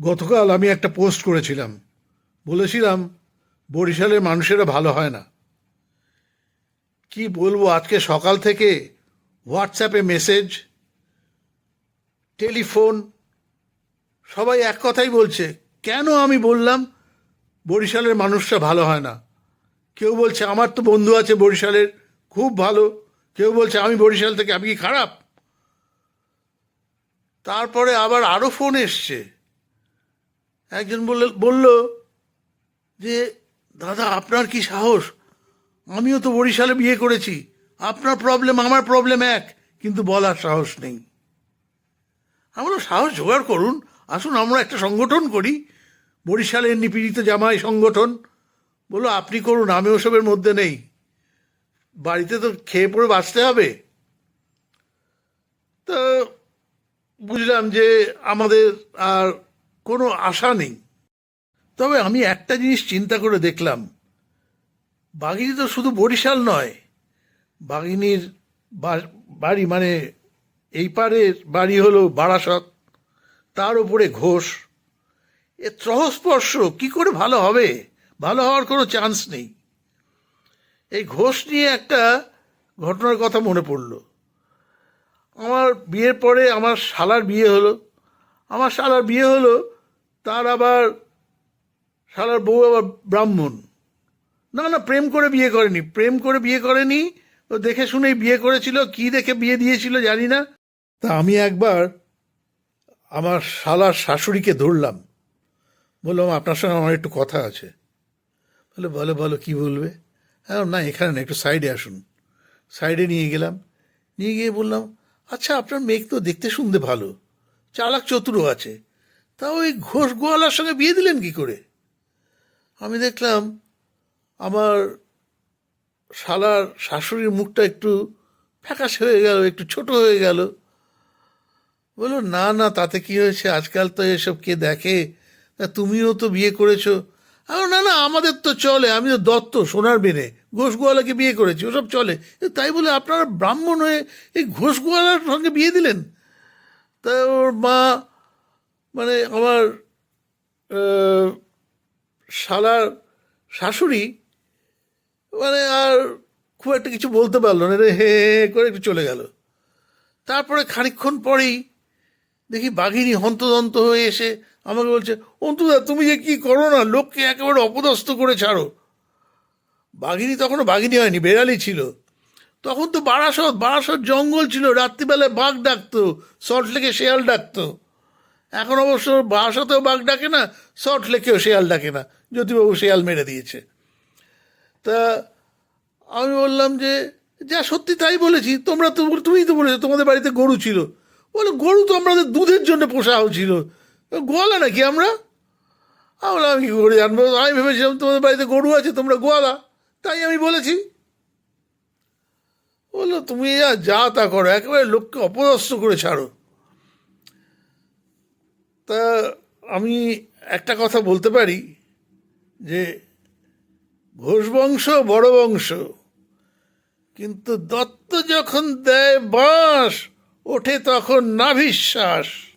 গতকাল আমি একটা পোস্ট করেছিলাম। বলেছিলাম, বরিশালের মানুষেরা ভালো হয় না। কি বলব, আজকে সকাল থেকে হোয়াটসঅ্যাপে মেসেজ, টেলিফোন, সবাই এক কথাই বলছে, কেন আমি বললাম বরিশালের মানুষরা ভালো হয় না? কেউ বলছে, আমার তো বন্ধু আছে বরিশালের, খুব ভালো। কেউ বলছে, আমি বরিশাল থেকে আমি কি খারাপ? তারপরে আবার আরও ফোন এসছে। একজন বলল বলল যে, দাদা, আপনার কি সাহস? আমিও তো বরিশালে বিয়ে করেছি। আপনার প্রবলেম আমার প্রবলেম এক, কিন্তু বলার সাহস নেই। আমরা সাহস জোগাড় করুন। আসুন, আমরা একটা সংগঠন করি। বরিশালের নিপীড়িত জামাই সংগঠন। বলো আপনি করুন, আমি ওসবের মধ্যে নেই। বাড়িতে তো খেয়ে পড়ে বাঁচতে হবে। তো বুঝলাম যে আমাদের আর কোনো আশা নেই। তবে আমি একটা জিনিস চিন্তা করে দেখলাম। বাঘিনী তো শুধু বরিশাল নয়, বাঘিনীর বাড়ি মানে এই পারের বাড়ি হলো বারাসত, তার উপরে ঘোষ। এ ত্রহস্পর্শ কি করে ভালো হবে? ভালো হওয়ার কোনো চান্স নেই। এই ঘোষ নিয়ে একটা ঘটনার কথা মনে পড়ল। আমার বিয়ের পরে আমার শালার বিয়ে হলো। আমার শালার বিয়ে হলো তার আবার শালার বউ আবার ব্রাহ্মণ। না না, প্রেম করে বিয়ে করেনি, প্রেম করে বিয়ে করেনি, ও দেখে শুনেই বিয়ে করেছিল, কি দেখে বিয়ে দিয়েছিল জানি না। তা আমি একবার আমার শালার শাশুড়িকে ধরলাম। বললাম, আপনার সঙ্গে আমার একটু কথা আছে। বলে, বলো বলো, কি বলবে? হ্যাঁ না, এখানে না, একটু সাইডে আসুন। সাইডে নিয়ে গেলাম। নিয়ে গিয়ে বললাম আচ্ছা আপনার মেঘ তো দেখতে শুনতে ভালো। চালাক চতুরও আছে। তা ওই ঘোষ গোয়ালার সঙ্গে বিয়ে দিলেন কি করে? আমি দেখলাম আমার শালার শাশুড়ির মুখটা একটু ফ্যাকাশে হয়ে গেল, একটু ছোট হয়ে গেল। বলল, না না, তাতে কি হয়েছে? আজকাল তো এসব কে দেখে? তা তুমিও তো বিয়ে করেছ। আরে না না, আমাদের তো চলে আমি তো দত্ত, সোনার বেনে ঘোষ গোয়ালাকে বিয়ে করেছি, ওসব চলে। তাই বলে আপনারা ব্রাহ্মণ হয়ে এই ঘোষ গোয়ালার সঙ্গে বিয়ে দিলেন? তা ওর মা মানে আমার শালার শাশুড়ি মানে আর খুব একটা কিছু বলতে পারল না, রে হে করে একটু চলে গেল। তারপরে খানিকক্ষণ পরেই দেখি বাঘিনী হন্তদন্ত হয়ে এসে আমাকে বলছে, অন্তুদা, তুমি যে কি করো না, লোককে একেবারে অপদস্থ করে ছাড়ো। বাঘিনী তখনও বাঘিনী হয়নি, বেড়ালি ছিল। তখন তো বারাসত বারাসত জঙ্গল ছিল, রাত্রিবেলায় বাঘ ডাকতো সল্ট লেকে শেয়াল ডাকতো। এখন অবশ্য বারাসতেও বাঘ ডাকে না সল্ট লেকেও শেয়াল ডাকে না, জ্যোতিবাবু শেয়াল মেরে দিয়েছে। তা আমি বললাম যে, যা সত্যি তাই বলেছি, তোমরা তো তুমিই তো বলেছ, তোমাদের বাড়িতে গরু ছিল। বলে, গরু তো আমাদের দুধের জন্য পোষা হয়েছিল গোয়ালা নাকি আমরা? আমি আমি কী করে জানব? আমি ভেবেছিলাম, তোমাদের বাড়িতে গরু আছে, তোমরা গোয়ালা। তাই আমি বলেছি। বলল, তুমি যা তা করো, একেবারে লোককে অপদস্থ করে ছাড়ো। তা আমি একটা কথা বলতে পারি যে ঘোষ বংশ, বড় বংশ, কিন্তু দত্ত যখন দেয় বাঁশ, ওঠে তখন নাভিশ্বাস।